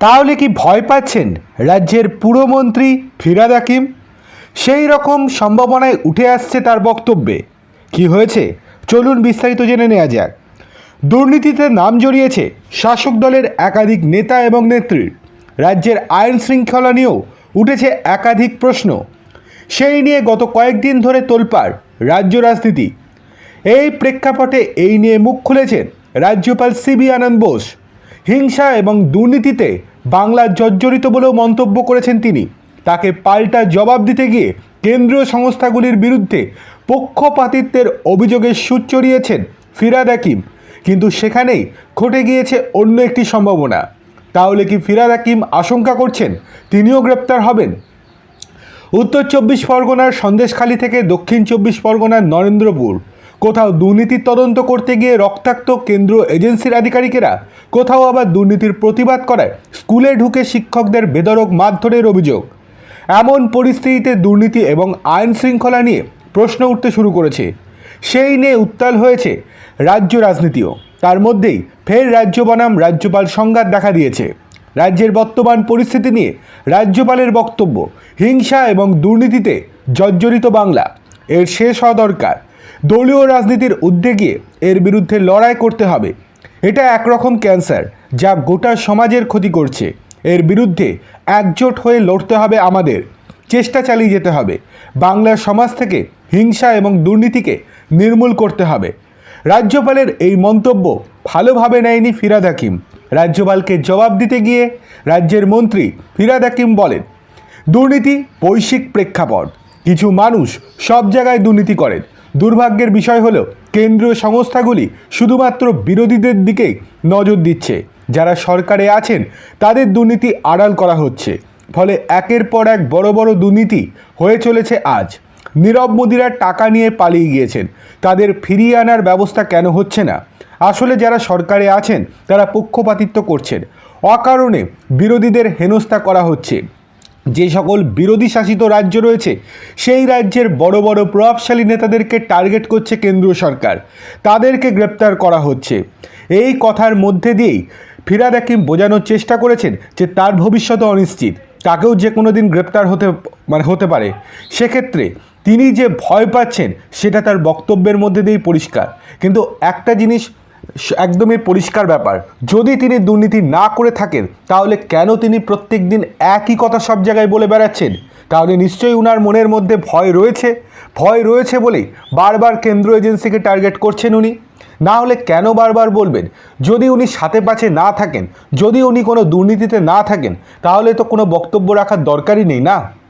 তাহলে কি ভয় পাচ্ছেন রাজ্যের পুরমন্ত্রী ফিরাদ হাকিম? সেই রকম সম্ভাবনায় উঠে আসছে তার বক্তব্যে। কি হয়েছে? চলুন বিস্তারিত জেনে নেওয়া যাক। দুর্নীতিতে নাম জড়িয়েছে শাসক দলের একাধিক নেতা এবং নেত্রীর রাজ্যের আইন শৃঙ্খলা নিয়েও উঠেছে একাধিক প্রশ্ন। সেই নিয়ে গত কয়েকদিন ধরে তোলপাড় রাজ্য রাজনীতি। এই প্রেক্ষাপটে এই নিয়ে মুখ খুলেছেন রাজ্যপাল সিবি আনন্দ বোস। হিংসা এবং দুর্নীতিতে বাংলা জর্জরিত বলেও মন্তব্য করেছেন তিনি। তাকে পাল্টা জবাব দিতে গিয়ে কেন্দ্রীয় সংস্থাগুলির বিরুদ্ধে পক্ষপাতিত্বের অভিযোগের সুর চড়িয়েছেন ফিরাদ হাকিম। কিন্তু সেখানেই ঘটে গিয়েছে অন্য একটি সম্ভাবনা। তাহলে কি ফিরাদ হাকিম আশঙ্কা করছেন তিনিও গ্রেপ্তার হবেন? উত্তর চব্বিশ পরগনার সন্দেশখালী থেকে দক্ষিণ চব্বিশ পরগনার নরেন্দ্রপুর। কোথাও দুর্নীতির তদন্ত করতে গিয়ে রক্তাক্ত কেন্দ্র এজেন্সির আধিকারিকেরা, কোথাও আবার দুর্নীতির প্রতিবাদ করায় স্কুলে ঢুকে শিক্ষকদের বেদরক মারধরের অভিযোগ। এমন পরিস্থিতিতে দুর্নীতি এবং আইন শৃঙ্খলা নিয়ে প্রশ্ন উঠতে শুরু করেছে। সেই নিয়ে উত্তাল হয়েছে রাজ্য রাজনীতিও। তার মধ্যেই ফের রাজ্য বনাম রাজ্যপাল সংঘাত দেখা দিয়েছে। রাজ্যের বর্তমান পরিস্থিতি নিয়ে রাজ্যপালের বক্তব্য, হিংসা এবং দুর্নীতিতে জর্জরিত বাংলা। এর শেষ হওয়া দরকার। দলীয় রাজনীতির উদ্যোগে এর বিরুদ্ধে লড়াই করতে হবে। এটা একরকম ক্যান্সার, যা গোটা সমাজের ক্ষতি করছে। এর বিরুদ্ধে একজোট হয়ে লড়তে হবে আমাদের। চেষ্টা চালিয়ে যেতে হবে। বাংলার সমাজ থেকে হিংসা এবং দুর্নীতিকে নির্মূল করতে হবে। রাজ্যপালের এই মন্তব্য ভালোভাবে নেয়নি ফিরাদ হাকিম। রাজ্যপালকে জবাব দিতে গিয়ে রাজ্যের মন্ত্রী ফিরাদ হাকিম বলেন, দুর্নীতি বৈশ্বিক প্রেক্ষাপট। কিছু মানুষ সব জায়গায় দুর্নীতি করেন। দুর্ভাগ্যের বিষয় হলো কেন্দ্রীয় সংস্থাগুলি শুধুমাত্র বিরোধীদের দিকেই নজর দিচ্ছে। যারা সরকারে আছেন, তাদের দুর্নীতি আড়াল করা হচ্ছে। ফলে একের পর এক বড় বড় দুর্নীতি হয়ে চলেছে আজ। নীরব মোদিরা টাকা নিয়ে পালিয়ে গিয়েছেন। তাদের ফিরিয়ে আনার ব্যবস্থা কেন হচ্ছে না? আসলে যারা সরকারে আছেন, তারা পক্ষপাতিত্ব করছেন। অকারণে বিরোধীদের হেনস্থা করা হচ্ছে। যে সকল বিরোধী শাসিত রাজ্য রয়েছে, সেই রাজ্যের বড় বড় প্রভাবশালী নেতাদেরকে টার্গেট করছে কেন্দ্রীয় সরকার। তাদেরকে গ্রেপ্তার করা হচ্ছে। এই কথার মধ্যে দিয়েই ফিরাদ হাকিম বোঝানোর চেষ্টা করেছেন যে তার ভবিষ্যৎ অনিশ্চিত। তাকেও যে কোনো দিন গ্রেপ্তার হতে মানে হতে পারে। সেক্ষেত্রে তিনি যে ভয় পাচ্ছেন, সেটা তার বক্তব্যের মধ্যে দিয়েই পরিষ্কার। কিন্তু একটা জিনিস একদমই পরিষ্কার ব্যাপার। যদি তিনি দুর্নীতি না করে থাকেন, তাহলে কেন তিনি প্রত্যেক দিন একই কথা সব জায়গায় বলে বেড়াচ্ছেন? তাহলে নিশ্চয়ই উনার মনের মধ্যে ভয় রয়েছে। ভয় রয়েছে বলেই বারবার কেন্দ্র এজেন্সিকে টার্গেট করছেন উনি। না হলে কেন বারবার বলবেন? যদি উনি সাথে পাছে না থাকেন, যদি উনি কোনো দুর্নীতিতে না থাকেন, তাহলে তো কোনো বক্তব্য রাখার দরকারই নেই না?